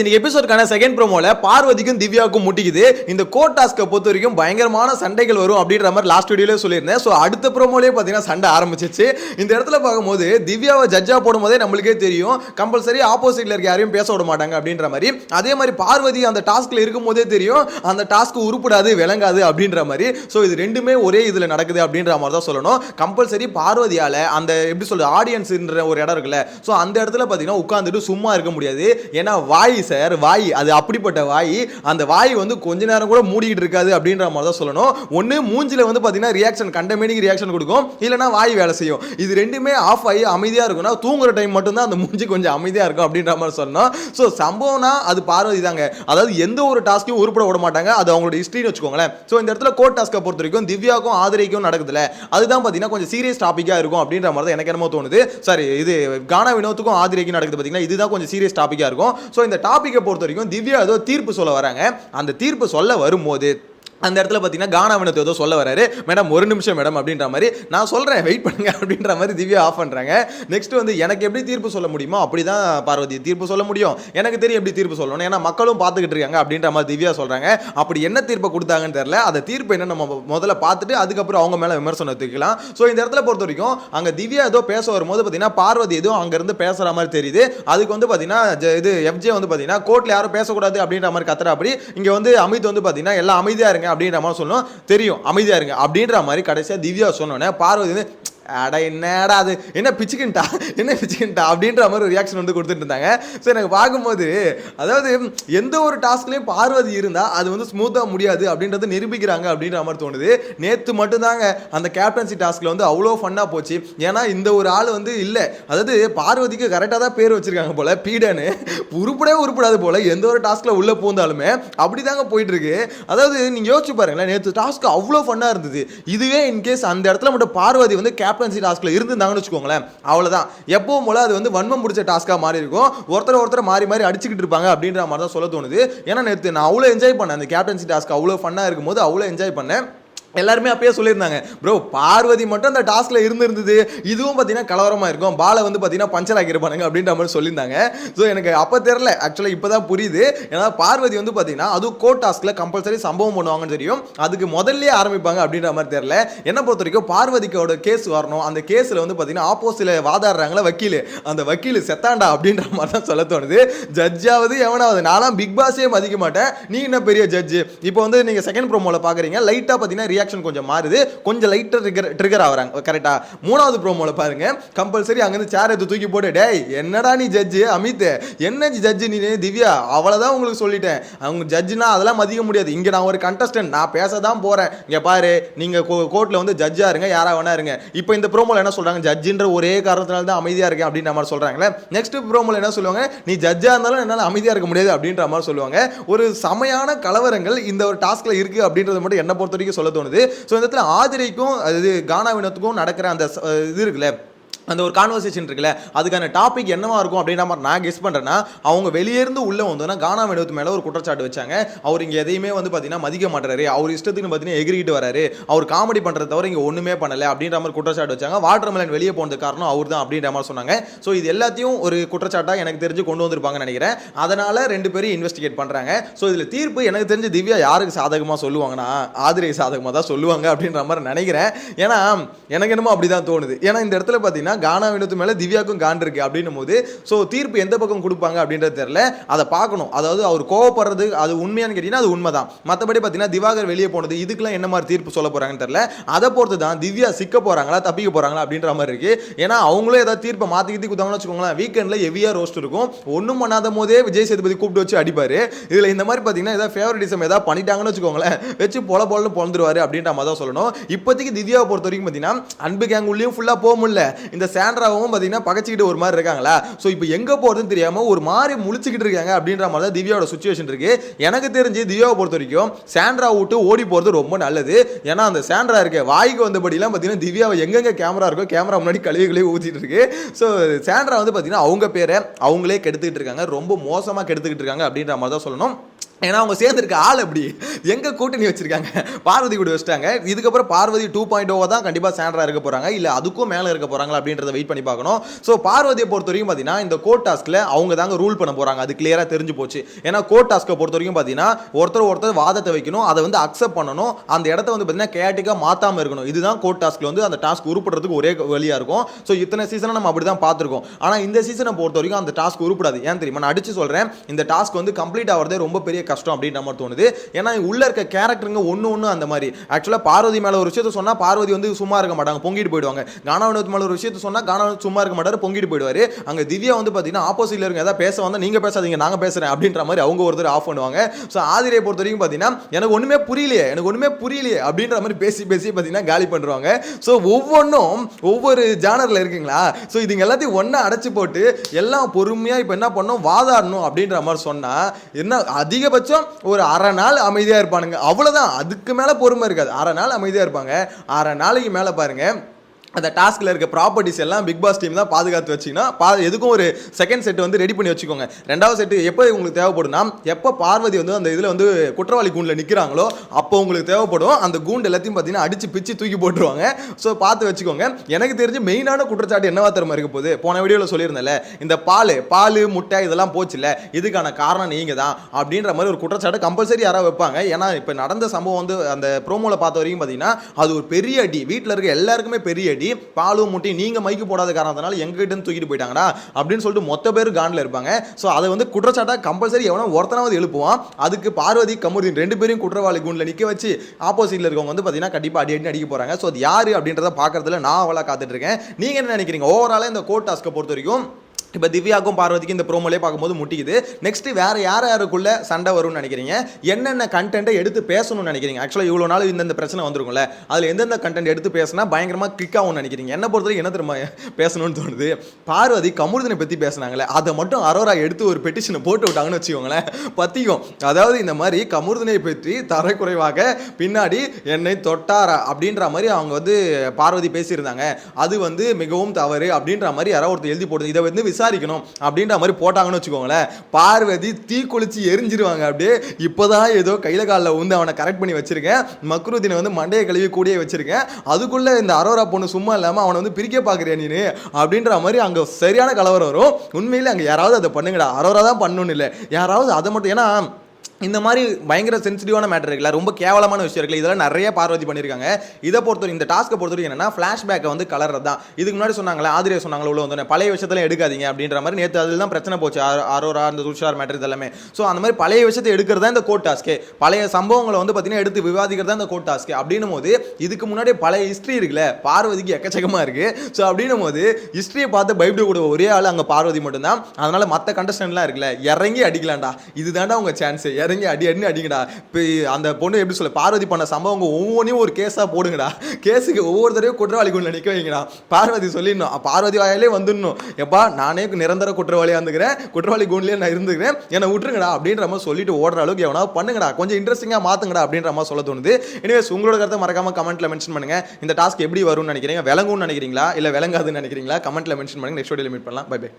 இன்னைக்கு எபிசோடுக்கான செகண்ட் ப்ரோமோல பார்வதிக்கும் திவ்யாவுக்கும் முட்டிக்குது. இந்த கோட் டாஸ்க்கை பொறுத்த வரைக்கும் பயங்கரமான சண்டைகள் வரும் அப்படின்ற மாதிரி லாஸ்ட் வீடியோலேயே சொல்லியிருந்தேன். ஸோ அடுத்த ப்ரோமோலேயே பார்த்தீங்கன்னா சண்டை ஆரம்பிச்சிச்சு. இந்த இடத்துல பார்க்கும்போது திவ்யாவை ஜட்ஜா போடும்போதே நம்மளுக்கே தெரியும். கம்பல்சரி ஆப்போசிட்ல இருக்க யாரையும் பேச விட மாட்டாங்க அப்படின்ற மாதிரி. அதே மாதிரி பார்வதி அந்த டாஸ்க்ல இருக்கும்போதே தெரியும். அந்த டாஸ்க்கு உருப்படாது விளங்காது அப்படின்ற மாதிரி. ஸோ இது ரெண்டுமே ஒரே இதில் நடக்குது அப்படின்ற மாதிரி தான் சொல்லணும். கம்பல்சரி பார்வதியால் அந்த எப்படி சொல்கிறது ஆடியன்ஸ்ன்ற ஒரு இடம் இருக்குல்ல. ஸோ அந்த இடத்துல பார்த்தீங்கன்னா உட்காந்துட்டு சும்மா இருக்க முடியாது. ஏன்னா வாய்ஸ் சார் வாய். அது அப்படிப்பட்ட வாய். அந்த வாய் வந்து கொஞ்ச நேரம் கூட மூடிக்கிட்டு இருக்காது அப்படின்ற மாதிரி தான் சொல்லணும். ஒன்று மூஞ்சில வந்து பார்த்தீங்கன்னா ரியாக்ஷன் கண்டமேனிக்கு ரியாக்ஷன் கொடுக்கும். இல்லைனா வாய் வேலை செய்யும். இது ரெண்டுமே ஆஃப் ஆகி அமைதியாக இருக்கும்னா தூங்குற டைம் மட்டும்தான் அந்த மூஞ்சி கொஞ்சம் அமைதியாக இருக்கும் அப்படின்ற மாதிரி சொல்லணும். ஸோ சம்பவம்னா அது பார்வதி தாங்க. அதாவது எந்த ஒரு டாஸ்க்கையும் உருப்பட விட மாட்டாங்க. அது அவங்களோட ஹிஸ்ட்ரின்னு வச்சுக்கோங்களேன். ஸோ இந்த இடத்துல கோட் டாஸ்க்கை பொறுத்த வரைக்கும் திவ்யாக்கும் ஆதிரைக்கும் நடக்குதுல அதுதான் பார்த்தீங்கன்னா கொஞ்சம் சீரியஸ் டாப்பிக்காக இருக்கும் அப்படின்ற மாதிரி தான் எனக்கு என்னமோ தோணுது. சரி இது கானா வினோத்துக்கும் ஆதிரைக்கும் நடக்குது பார்த்தீங்கன்னா இதுதான் கொஞ்சம் சீரியஸ் டாப்பிக்காக இருக்கும். ஸோ இந்த டாப்பிக்கை பொறுத்த வரைக்கும் திவ்யா ஏதோ தீர்ப்பு சொல்ல வராங்க. அந்த தீர்ப்பு சொல்ல வரும்போது அந்த இடத்துல பார்த்தீங்கன்னா கானா ஏதோ சொல்ல வராரு. மேடம் ஒரு நிமிஷம் மேடம் அப்படின்ற மாதிரி நான் சொல்கிறேன் வெயிட் பண்ணுங்க அப்படின்ற மாதிரி திவ்யா ஆஃப் பண்ணுறாங்க நெக்ஸ்ட் வந்து எனக்கு எப்படி தீர்ப்பு சொல்ல முடியுமோ அப்படி தான் பார்வதி தீர்ப்பு சொல்ல முடியும். எனக்கு தெரியும் எப்படி தீர்ப்பு சொல்லணும். ஏன்னா மக்களும் பார்த்துக்கிட்டு இருக்காங்க அப்படின்ற மாதிரி திவ்யா சொல்கிறாங்க அப்படி என்ன தீர்ப்பை கொடுத்தாங்கன்னு தெரியல. அந்த தீர்ப்பு என்ன நம்ம முதல்ல பார்த்துட்டு அதுக்கப்புறம் அவங்க மேலே விமர்சனம் எடுத்துக்கலாம் ஸோ இந்த இடத்துல பொறுத்த வரைக்கும் அங்கே திவ்யா ஏதோ பேச வரும்போது பார்த்தீங்கன்னா பார்வதி ஏதோ அங்கேருந்து பேசுகிற மாதிரி தெரியுது. அதுக்கு வந்து பார்த்தீங்கன்னா இது எஃப்ஜே வந்து பார்த்தீங்கன்னா கோர்ட்டில் யாரும் பேசக்கூடாது அப்படின்ற மாதிரி கத்துறா அப்படி இங்கே வந்து அமித் வந்து பார்த்தீங்கன்னா எல்லாம் அமைதியாக இருங்க. அப்படின்ற மாதிரி சொல்லணும். தெரியும் அமைதியாக இருங்க. அப்படின்ற மாதிரி கடைசியாக திவ்யா சொன்னோன்னே பார்வதி வந்து அட என்னடா அது? என்ன பிச்சுக்கின்ட்டா? என்ன பிச்சுக்கின்ட்டா? அப்படின்ற மாதிரி ஒரு ரியாக்ஷன் வந்து கொடுத்துட்டு இருந்தாங்க. ஸோ எனக்கு பார்க்கும்போது அதாவது எந்த ஒரு டாஸ்க்லையும் பார்வதி இருந்தால் அது வந்து ஸ்மூத்தாக முடியாது அப்படின்றத நிரூபிக்கிறாங்க அப்படின்ற மாதிரி தோணுது. நேற்று மட்டும்தாங்க அந்த கேப்டன்சி டாஸ்கில் வந்து அவ்வளோ ஃபன்னாக போச்சு. ஏன்னா இந்த ஒரு ஆள் வந்து இல்லை. அதாவது பார்வதிக்கு கரெக்டாக தான் பேர் வச்சிருக்காங்க போல பீடன்னு. உருப்படே உருப்படாது போல எந்த ஒரு டாஸ்கில் உள்ளே பூந்தாலுமே அப்படி தாங்க போயிட்டு இருக்கு அதாவது நீங்கள் யோசிச்சு பாருங்களேன் நேற்று டாஸ்க் அவ்வளோ ஃபன்னாக இருந்தது. இதுவே இன்கேஸ் அந்த இடத்துல மட்டும் பார்வதி வந்து கேப்டன்சி டாஸ்கில் இருந்திருந்தாங்கன்னு வச்சுக்கோங்களேன் அவ்வளோதான் எப்பவும் போல அது வந்து வன்மம் பிடிச்ச டாஸ்க்காக மாறி இருக்கும். ஒருத்தர் ஒருத்தர் மாறி மாறி அடிச்சுக்கிட்டு இருப்பாங்க அப்படின்ற மாதிரி தான் சொல்ல தோணுது. ஏன்னா நேற்று நான் அவ்வளோ என்ஜாய் பண்ணேன் அந்த கேப்டன்சி டாஸ்க் அவ்வளோ ஃபன்னாக இருக்கும்போது அவ்வளோ என்ஜாய் பண்ணேன். எல்லாருமே அப்பயே சொல்லியிருந்தாங்க ப்ரோ பார்வதி மட்டும் அந்த டாஸ்கில் இருந்திருந்தது. இதுவும் பார்த்தீங்கன்னா கலவரமாக இருக்கும். பாலை வந்து பார்த்தீங்கன்னா பஞ்சர் ஆக்கியிருப்பானுங்க அப்படின்ற மாதிரி சொல்லியிருந்தாங்க. ஸோ எனக்கு அப்போ தெரில ஆக்சுவலாக இப்போ தான் புரியுது. ஏன்னா பார்வதி வந்து பார்த்தீங்கன்னா அதுவும் கோட் டாஸ்கில் கம்பல்சரி சம்பவம் பண்ணுவாங்கன்னு தெரியும். அதுக்கு முதல்லே ஆரம்பிப்பாங்க அப்படின்ற மாதிரி தெரில என்ன பொறுத்த வரைக்கும் பார்வதிக்கோட கேஸ் வரணும். அந்த கேஸில் வந்து பார்த்தீங்கன்னா ஆப்போசிட்டில் வாதாடுறாங்களா வக்கீல். அந்த வக்கீல் செத்தாண்டா அப்படின்ற மாதிரி தான் சொல்ல தோணுது. ஜட்ஜாவது எவனாவது. நான்லாம் பிக் பாஸே மதிக்க மாட்டேன். நீ என்ன பெரிய ஜட்ஜு இப்போ வந்து நீங்கள் செகண்ட் ப்ரோமோவில் பார்க்குறீங்க லைட்டாக பார்த்தீங்கன்னா ரியாக்ஷன் கொஞ்சம் மாறுது. கொஞ்சம் லைட்டாக ட்ரிகர் ட்ரிகர் ஆகிறாங்க. கரெக்டாக மூணாவது ப்ரோமோவில் பாருங்க. கம்பல்சரி அங்கேருந்து சேர் எடுத்து தூக்கி போட்டு டேய் என்னடா நீ ஜட்ஜு அமித் என்ன ஜட்ஜு நீ திவ்யா அவ்வளோதான் உங்களுக்கு சொல்லிட்டேன். அவங்க ஜட்ஜுனா அதெல்லாம் மதிக்க முடியாது. இங்கே நான் ஒரு கண்டஸ்டன்ட் நான் பேச தான் போகிறேன் இங்கே பாரு நீங்கள் கோர்ட்டில் வந்து ஜட்ஜாக இருங்க யாரா வேணா இருங்க. இப்போ இந்த ப்ரோமோவில் என்ன சொல்கிறாங்க ஜட்ஜுன்ற ஒரே காரணத்தினால தான் அமைதியாக இருக்கேன் அப்படின்ற மாதிரி சொல்கிறாங்களே நெக்ஸ்ட் ப்ரோமோவில் என்ன சொல்லுவாங்க? நீ ஜட்ஜாக இருந்தாலும் என்னால் அமைதியாக இருக்க முடியாது அப்படின்ற மாதிரி சொல்லுவாங்க. ஒரு செமையான கலவரங்கள் இந்த ஒரு டாஸ்கில் இருக்குது அப்படின்றது மட்டும் என்னை பொறுத்த வரைக்கும் சொல்ல தோணும் தோணுது ஸோ இந்த இடத்துல ஆதிரைக்கும் அது கானாவினத்துக்கும் நடக்கிற அந்த இது இருக்குல்ல அந்த ஒரு கான்வர்சேஷன் இருக்குல்ல அதுக்கான டாபிக் என்னவா இருக்கும் அப்படின்ற மாதிரி நான் கெஸ் பண்ணுறேன்னா அவங்க வெளியேருந்து உள்ளே வந்தோன்னா கானா வினோத் மேலே ஒரு குற்றச்சாட்டு வச்சாங்க. அவர் இங்கே எதையுமே வந்து பார்த்தீங்கன்னா மதிக்க மாட்டாரு அவர் இஷ்டத்துக்கு பார்த்தீங்கன்னா எகிரிக்கிட்டு வராரு. அவர் காமெடி பண்ணுறத தவிர இங்கே ஒன்றுமே பண்ணலை அப்படின்ற மாதிரி குற்றச்சாட்டு வச்சாங்க. வாட்டர் மெலன் வெளியே போனது காரணம் அவர் தான் அப்படின்ற மாதிரி சொன்னாங்க. ஸோ இது எல்லாத்தையும் ஒரு குற்றச்சாட்டாக எனக்கு தெரிஞ்சு கொண்டு வந்திருப்பாங்கன்னு நினைக்கிறேன். அதனால் ரெண்டு பேரும் இன்வெஸ்டிகேட் பண்ணுறாங்க ஸோ இதில் தீர்ப்பு எனக்கு தெரிஞ்சு திவ்யா யாருக்கு சாதகமாக சொல்லுவாங்கன்னா ஆதிரை சாதகமாக தான் சொல்லுவாங்க அப்படின்ற மாதிரி நினைக்கிறேன். ஏன்னா எனக்கு என்னமோ அப்படி தான் தோணுது. ஏன்னா இந்த இடத்துல பார்த்தீங்கன்னா கானா வினோத்து மேலே திவ்யாவுக்கும் கான் இருக்கு அப்படின்னும் போது ஸோ தீர்ப்பு எந்த பக்கம் கொடுப்பாங்க அப்படின்றது தெரியல. அதை பார்க்கணும். அதாவது அவர் கோவப்படுறது அது உண்மையானு கேட்டிங்கன்னா அது உண்மைதான். மற்றபடி பார்த்தீங்கன்னா திவாகர் வெளியே போனது இதுக்கெல்லாம் என்ன மாதிரி தீர்ப்பு சொல்ல போகிறாங்கன்னு தெரியல. அதை பொறுத்து தான் திவ்யா சிக்க போகிறாங்களா தப்பிக்க போகிறாங்களா அப்படின்ற மாதிரி இருக்கு. ஏன்னா அவங்களும் ஏதாவது தீர்ப்பை மாற்றி கீத்தி கொடுத்தாங்கன்னு வச்சுக்கோங்களேன் வீக்கெண்டில் ஹெவியாக ரோஸ்ட் இருக்கும். ஒன்றும் பண்ணாத போதே விஜய் சேதுபதி கூப்பிட்டு வச்சு அடிப்பார். இதில் இந்த மாதிரி பார்த்தீங்கன்னா ஏதாவது ஃபேவரட்டிசம் ஏதாவது பண்ணிட்டாங்கன்னு வச்சுக்கோங்களேன் வச்சு பொல பொலன்னு பொழந்துருவாரு அப்படின்ற மாதிரி தான் சொல்லணும். இப்போதைக்கு திவ்யாவை பொறுத்த வரைக்கும் பார்த்தீங்கன்னா அன்பு கேங் உள்ளேயும் ஃபுல்லாக போக முடியல. இந்த சாண்ட்ராவும் பார்த்தீங்கன்னா பகச்சிக்கிட்டு ஒரு மாதிரி இருக்காங்களா? ஸோ இப்போ எங்கே போகிறதுன்னு தெரியாமல் ஒரு மாதிரி முழிச்சிக்கிட்டு இருக்காங்க அப்படின்ற மாதிரி தான் திவ்யாவோட சுச்சுவேஷன் இருக்குது எனக்கு தெரிஞ்சு திவ்யாவை பொறுத்த வரைக்கும் சாண்ட்ரா விட்டு ஓடி போகிறது ரொம்ப நல்லது. ஏன்னா அந்த சாண்ட்ரா இருக்க வாய்க்கு வந்தபடிலாம் பார்த்தீங்கன்னா திவ்யாவை எங்கெங்கே கேமரா இருக்கோ கேமரா முன்னாடி கழுவி ஊற்றிட்டு இருக்கு. ஸோ சாண்ட்ரா வந்து பார்த்தீங்கன்னா அவங்க பேரை அவங்களே கெடுத்துக்கிட்டு இருக்காங்க. ரொம்ப மோசமாக கெடுத்துக்கிட்டு இருக்காங்க அப்படின்ற மாதிரி தான் சொல்லணும். ஏன்னா அவங்க சேர்ந்துருக்க ஆள் அப்படி. எங்கே கூட்டணி வச்சுருக்காங்க? பார்வதி கூட வச்சிட்டாங்க. இதுக்கப்புறம் பார்வதி டூ பாயிண்ட் ஓவர் தான் கண்டிப்பாக சேண்டராக இருக்க போகிறாங்க இல்லை அதுக்கும் மேலே இருக்க போகிறாங்களா அப்படின்றத வெயிட் பண்ணி பார்க்கணும். ஸோ பார்வதியை பொறுத்த வரைக்கும் பார்த்தீங்கன்னா இந்த கோட் டாஸ்கில் அவங்க தாங்க ரூல் பண்ண போகிறாங்க அது கிளியராக தெரிஞ்சு போச்சு. ஏன்னா கோட் டாஸ்க்கை பொறுத்த வரைக்கும் பார்த்தீங்கன்னா ஒருத்தர் ஒருத்தர் வாதத்தை வைக்கணும். அதை வந்து அக்செப்ட் பண்ணணும். அந்த இடத்த வந்து பார்த்தீங்கன்னா கேட்டிக்காக மாற்றாமல் இருக்கணும். இதுதான் கோட் டாஸ்க்கில் வந்து அந்த டாஸ்க் உருப்படுறதுக்கு ஒரே வழியாக இருக்கும். ஸோ இத்தனை சீசனை நம்ம அப்படி தான் பார்த்துருக்கோம். ஆனால் இந்த சீசனை பொறுத்த வரைக்கும் அந்த டாஸ்க் உருப்படாது. ஏன் தெரியுமா? நான் அடிச்சு சொல்கிறேன் இந்த டாஸ்க் வந்து கம்ப்ளீட் ஆகிறதே ரொம்ப பெரிய கஷ்டம் அப்படின்ற மாதிரி தோணுது. ஏன்னா உள்ள இருக்க கேரக்டருங்க ஒன்று ஒன்று அந்த மாதிரி. ஆக்சுவலாக பார்வதி மேலே ஒரு விஷயத்த சொன்னால் பார்வதி வந்து சும்மா இருக்க மாட்டாங்க பொங்கிட்டு போயிடுவாங்க. கானாவினத்து மேலே ஒரு விஷயத்த சொன்னால் கானாவனத் சும்மா இருக்க மாட்டார் பொங்கிட்டு போயிடுவார். அங்கே திவ்யா வந்து பார்த்தீங்கன்னா ஆப்போசிட்ல இருக்க ஏதாவது பேச வந்தால் நீங்கள் பேசாதீங்க நாங்கள் பேசுகிறேன் அப்படின்ற மாதிரி அவங்க ஒருத்தர் ஆஃப் பண்ணுவாங்க. ஸோ ஆதிரியை பொறுத்த வரைக்கும் பார்த்தீங்கன்னா எனக்கு ஒன்றுமே புரியலையே எனக்கு ஒன்றுமே புரியலையே அப்படின்ற மாதிரி பேசி பேசி பார்த்தீங்கன்னா காலி பண்ணுறாங்க ஸோ ஒவ்வொன்றும் ஒவ்வொரு ஜானரில் இருக்குங்களா? ஸோ இதுங்க எல்லாத்தையும் ஒன்றா அடைச்சி போட்டு எல்லாம் பொறுமையாக இப்போ என்ன பண்ணோம் வாதாடணும் அப்படின்ற மாதிரி சொன்னால் என்ன குறைஞ்சபட்சம் ஒரு அரை நாள் அமைதியாக இருப்பானுங்க. அவ்வளோதான் அதுக்கு மேலே பொறுமை இருக்காது. அரை நாள் அமைதியாக இருப்பாங்க. அரை நாளைக்கு மேலே பாருங்கள் அந்த டாஸ்கில் இருக்க ப்ராப்பர்ட்டிஸ் எல்லாம் பிக் பாஸ் டீம் தான் பாதுகாத்து வச்சிங்கன்னா பா எதுக்கும் ஒரு செகண்ட் செட் வந்து ரெடி பண்ணி வச்சுக்கோங்க. ரெண்டாவது செட்டு எப்போ உங்களுக்கு தேவைப்படும்னா எப்போ பார்வதி வந்து அந்த இதில் வந்து குற்றவாளி கூண்டில் நிற்கிறாங்களோ அப்போ உங்களுக்கு தேவைப்படும். அந்த கூண்டு எல்லாத்தையும் பார்த்தீங்கன்னா அடித்து பிச்சு தூக்கி போட்டுருவாங்க. ஸோ பார்த்து வச்சுக்கோங்க. எனக்கு தெரிஞ்சு மெயினான குற்றச்சாட்டு என்னவா தரமா இருக்க போகுது? போன வீடியோவில் சொல்லியிருந்தேன்ல இந்த பால் பால் முட்டை இதெல்லாம் போச்சுல்ல இதுக்கான காரணம் நீங்கள் தான் அப்படின்ற மாதிரி ஒரு குற்றச்சாட்டு கம்பல்சரி யாராவது வைப்பாங்க. ஏன்னா இப்போ நடந்த சம்பவம் வந்து அந்த ப்ரோமோவில் பார்த்த வரைக்கும் பார்த்தீங்கன்னா அது ஒரு பெரிய அடி. வீட்டில் இருக்க எல்லாருக்குமே பெரிய அடி. பாலும் முட்டி நீங்கள் மைக்கு போடாத காரணத்தினால எங்ககிட்ட இருந்து தூக்கிட்டு போயிட்டாங்கடா அப்படின்னு சொல்லிட்டு மொத்த பேர் காண்டில் இருப்பாங்க. ஸோ அதை வந்து குற்றச்சாட்டாக கம்பல்சரி எவனோ ஒருத்தனாவது எழுப்புவான். அதுக்கு பார்வதி கமருதீன் ரெண்டு பேரும் குற்றவாளி குண்டில் நிற்க வச்சு ஆப்போசிட்டில் இருக்கவங்க வந்து பார்த்தீங்கன்னா கண்டிப்பாக அடி அடி அடிக்க போகிறாங்க ஸோ அது யார் அப்படின்றத பார்க்குறதுல நான் அவளாக காத்துட்டு இருக்கேன். நீங்கள் என்ன நினைக்கிறீங்க? ஓவராலாக இந்த கோர்ட் டாஸ்க்கை பொறுத்த வரைக்கும் இப்போ திவ்யாக்கும் பார்வதிக்கும் இந்த ப்ரோமோலே பார்க்கும்போது முட்டிக்குது. நெக்ஸ்ட் வேற யார் யாருக்குள்ள சண்டை வரும்னு நினைக்கிறீங்க? என்னென்ன கண்டென்ட்டை எடுத்து பேசணும்னு நினைக்கிறீங்க? ஆக்சுவலாக இவ்வளோ நாள் இந்தந்த பிரச்சனை வந்துருக்கும்ல. அதில் எந்தெந்த கண்டென்ட் எடுத்து பேசினா பயங்கரமாக கிக் ஆகும்னு நினைக்கிறீங்க? என்ன பொறுத்தவரைக்கும் என்ன திரும்ப பேசணும்னு தோணுது? பார்வதி கமுருதனை பற்றி பேசுனாங்களே அதை மட்டும் அரோரா எடுத்து ஒரு பெட்டிஷனை போட்டு விட்டாங்கன்னு வச்சுக்கோங்களேன். பற்றிக்கும் அதாவது இந்த மாதிரி கமுருதனை பற்றி தரைக்குறைவாக பின்னாடி என்னை தொட்டாரா அப்படின்ற மாதிரி அவங்க வந்து பார்வதி பேசியிருந்தாங்க. அது வந்து மிகவும் தவறு அப்படின்ற மாதிரி யாரோ ஒருத்தர் எழுதி போடுது இதை வந்து விசாரிக்கணும் அப்படின்ற மாதிரி போட்டாங்கன்னு வச்சுக்கோங்களேன். பார்வதி தீ குளிச்சு எரிஞ்சிருவாங்க. அப்படியே இப்போதான் ஏதோ கையில காலில் வந்து அவனை கரெக்ட் பண்ணி வச்சிருக்கேன். மக்ருதீனை வந்து மண்டையை கழுவி கூடியே வச்சிருக்கேன். அதுக்குள்ள இந்த அரோரா பொண்ணு சும்மா இல்லாமல் அவனை வந்து பிரிக்க பார்க்குறியா நீ அப்படின்ற மாதிரி அங்கே சரியான கலவரம் வரும். உண்மையிலே அங்கே யாராவது அதை பண்ணுங்கடா. அரோரா தான் பண்ணணும் இல்லை. யாராவது அதை மட்டும் ஏன்னா இந்த மாதிரி பயங்கர சென்சிட்டிவான மேட்டர் இருக்குல்ல ரொம்ப கேவலமான விஷயம் இருக்குல்ல இதெல்லாம் நிறைய பார்வதி பண்ணியிருக்காங்க. இதை பொறுத்தவரை இந்த டாஸ்க்கை பொறுத்தவரைக்கும் என்னன்னா ஃப்ளாஷ்பேக்கை வந்து கலர்றது தான். இதுக்கு முன்னாடி சொன்னாங்களே ஆதிரியை சொன்னாங்களே உள்ள வந்தோடனே பழைய விஷயத்துல எடுக்காதீங்க அப்படின்ற மாதிரி நேற்று அதில் தான் பிரச்சனை போச்சு. அரோரா இந்த துஷார் மேட்டர் இதெல்லாமே. ஸோ அந்த மாதிரி பழைய விஷயத்தை எடுக்கிறது தான் இந்த கோர்ட் டாஸ்க்கு பழைய சம்பவங்களை வந்து பார்த்தீங்கன்னா எடுத்து விவாதிக்கிறது தான் இந்த கோர்ட் டாஸ்க்கு அப்படின்னும் போது இதுக்கு முன்னாடி பழைய ஹிஸ்ட்ரி இருக்குல்ல பார்வதிக்கு எக்கச்சக்கமாக இருக்குது ஸோ அப்படின்னும் போது ஹிஸ்ட்ரியை பார்த்து பயப்பட கூட ஒரே ஆள் அங்கே பார்வதி மட்டும்தான். அதனால் மற்ற கண்டஸ்டன்ட்லாம் இருக்குல்ல இறங்கி அடிக்கலாம்டா. இதுதான்டா உங்கள் சான்ஸ் இறங்கி அடி அடி அடிங்கடா. இப்போ அந்த பொண்ணு எப்படி சொல்ல பார்வதி பண்ண சம்பவங்க ஒவ்வொன்றையும் ஒரு கேஸாக போடுங்கடா. கேஸுக்கு ஒவ்வொரு தடவையும் குற்றவாளி கொண்டு நிற்க வைங்கடா. பார்வதி சொல்லிடணும். பார்வதி வாயாலே வந்துடணும். எப்பா நானே நிரந்தர குற்றவாளியாக இருந்துக்கிறேன். குற்றவாளி கூண்டிலே நான் இருந்துக்கிறேன். என்னை விட்டுருங்கடா அப்படின்ற மாதிரி சொல்லிட்டு ஓடுற அளவுக்கு எவனா பண்ணுங்கடா. கொஞ்சம் இன்ட்ரெஸ்டிங்காக மாற்றுங்கடா அப்படின்ற மாதிரி சொல்ல தோணுது. எனிவேஸ் உங்களோட கருத்தை மறக்காமல் கமெண்ட்டில் மென்ஷன் பண்ணுங்க. இந்த டாஸ்க் எப்படி வரும்னு நினைக்கிறீங்க? விளங்கும்னு நினைக்கிறீங்களா? இல்லை விளங்காதுன்னு நினைக்கிறீங்களா? கமெண்ட்டில் மென்ஷன் பண்ணுங்க. நெக்ஸ்ட் வீடியோ மீட் பண்ணலாம். Bye bye